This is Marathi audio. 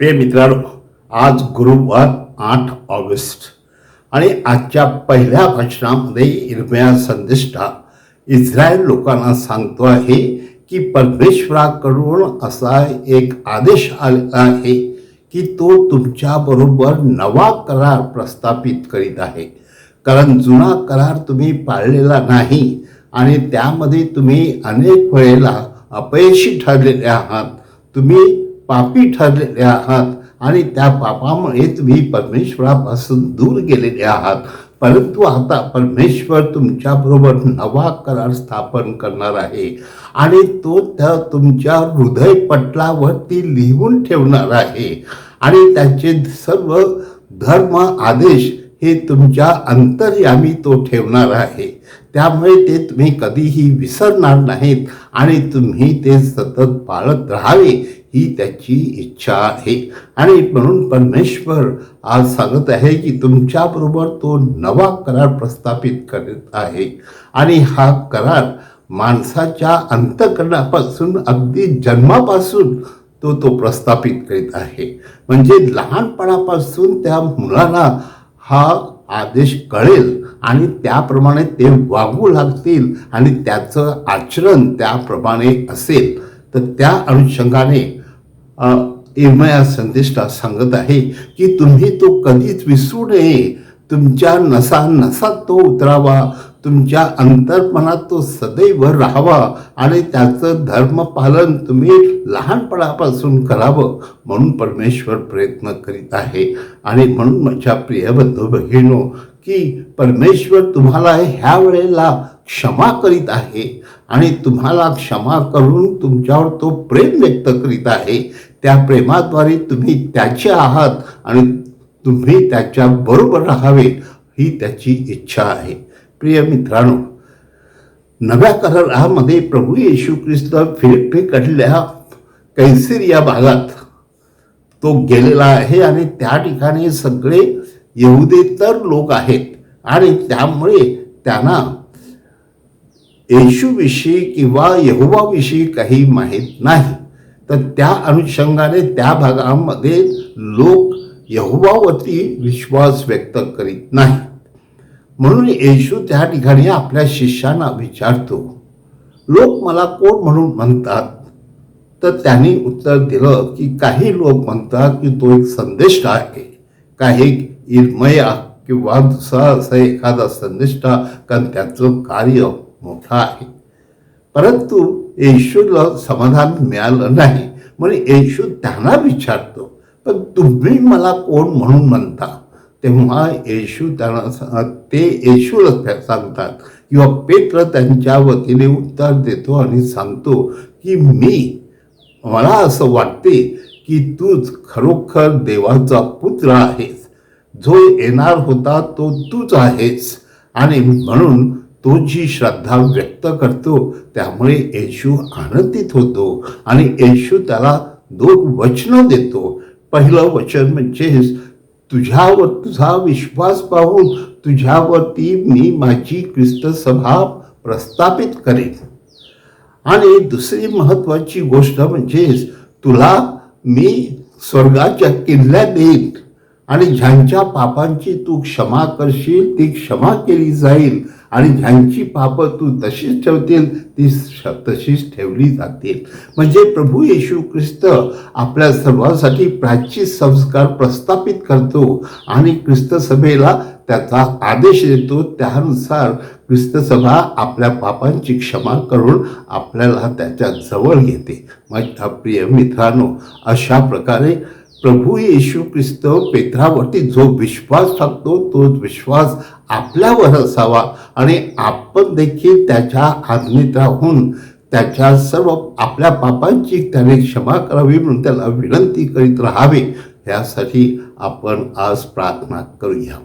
प्रिय मित्रांनो आज गुरुवार आठ ऑगस्ट आणि आजच्या पहिल्या भाषणामध्ये इर्मया संदिष्टा इस्रायल लोकांना सांगतो आहे की परमेश्वराकडून असा एक आदेश आलेला आहे की तो तुमच्याबरोबर नवा करार प्रस्थापित करीत आहे. कारण जुना करार तुम्ही पाळलेला नाही आणि त्यामध्ये तुम्ही अनेक वेळेला अपयशी ठरलेले आहात. तुम्ही पापी ठरलेले आहात आणि त्या पापामुळे तुम्ही परमेश्वरापासून दूर गेलेले आहात. परंतु आता परमेश्वर तुमच्याबरोबर नवा करार स्थापन करणार आहे आणि तो त्या तुमच्या हृदयपटलावरती लिहून ठेवणार आहे. आणि त्याचे सर्व धर्म आदेश हे तुमच्या अंतर्यामी तो ठेवणार आहे. त्यामुळे ते तुम्ही कधीही विसरणार नाहीत आणि तुम्ही ते सतत पाळत राहावे ही त्याची इच्छा आहे. आणि म्हणून परमेश्वर आज सांगत आहे की तुमच्याबरोबर तो नवा करार प्रस्थापित करत आहे. आणि हा करार माणसाच्या अंतकरणापासून अगदी जन्मापासून तो तो प्रस्थापित करीत आहे. म्हणजे लहानपणापासून त्या मुलाला हा आदेश कळेल आणि त्याप्रमाणे ते वागू लागतील आणि त्याचं आचरण त्याप्रमाणे असेल. तर त्या अनुषंगाने इमया संदेष्टा सांगत आहे की तुम्ही तो कधीच विसरू नये. तुमच्या नसा नसात तो उतरावा. तुमच्या अंतर्मनात तो सदैव राहावा आणि त्याचं धर्मपालन तुम्ही लहानपणापासून करावं म्हणून परमेश्वर प्रयत्न करीत आहे. आणि म्हणून माझ्या प्रिय बंधू बहिणो की परमेश्वर तुम्हाला ह्या वेळेला क्षमा करीत आहे आणि तुम्हाला क्षमा करून तुमच्यावर तो प्रेम व्यक्त करीत आहे. त्या प्रेमाद्वारे तुम्ही त्याचे आहात आणि तुम्ही त्याच्या बरोबर राहावे ही त्याची इच्छा आहे. प्रिय मित्रांनो नव्या करारामध्ये प्रभू येशू ख्रिस्त फिलिपिकडल्या कैसीर या भागात तो गेलेला आहे आणि त्या ठिकाणी सगळे यहुदेतर लोक आहेत आणि त्यामुळे त्यांना येशूविषयी किंवा यहुवाविषयी काही माहीत नाही. तर त्या अनुषंगाने त्या भागामध्ये लोक यहुवावरती विश्वास व्यक्त करीत नाही म्हणून येशू त्या ठिकाणी आपल्या शिष्यांना विचारतो लोक मला कोण म्हणून म्हणतात? तर त्यांनी उत्तर दिलं की काही लोक म्हणतात की तो एक संदेष्टा आहे. काही इर्मया किंवा दुसरा असा एखादा संदेष्टा कारण त्याचं कार्य मोठं आहे. परंतु येशूला समाधान मिळालं नाही. म्हणून येशू त्यांना विचारतो पण तुम्ही मला कोण म्हणून म्हणता? तेव्हा येशू त्यांना ते येशूला सांगतात किंवा पेत्र त्यांच्या वतीने उत्तर देतो आणि सांगतो की मी मला असं वाटते की तूच खरोखर देवाचा पुत्र आहेस. जो येणार होता तो तूच आहेस. आणि म्हणून तो जी श्रद्धा व्यक्त करतो. त्यामुळे येशू आनंदित होतो आणि येशू त्याला दोन वचनं देतो. पहिलं वचन म्हणजे तुझ्यावर तुझा विश्वास पाहून तुझ्यावरती मी माझी ख्रिस्त सभा प्रस्थापित करेन. आणि दुसरी महत्वाची गोष्ट म्हणजेच तुला मी स्वर्गाच्या किल्ल्या देईन आणि ज्यांच्या पापांची तू क्षमा करशील ती क्षमा केली जाईल. आणि ज्यांची पापं तू तशीच ठेवतील ती तशीच ठेवली जातील. म्हणजे प्रभू येशू ख्रिस्त आपल्या सर्वांसाठी प्राची संस्कार प्रस्थापित करतो आणि ख्रिस्त सभेला त्याचा आदेश देतो. त्यानुसार ख्रिस्तसभा आपल्या पापांची क्षमा करून आपल्याला त्याच्याजवळ घेते. माझ्या प्रिय मित्रांनो अशा प्रकारे प्रभू येशू ख्रिस्त पेत्रावरती जो विश्वास टाकतो तो विश्वास आपल्यावर असावा. आणि आपण देखील त्याच्या आज्ञेत राहून त्याच्या सर्व आपल्या पापांची त्याने क्षमा करावी म्हणून त्याला विनंती करीत राहावे. यासाठी आपण आज प्रार्थना करूया.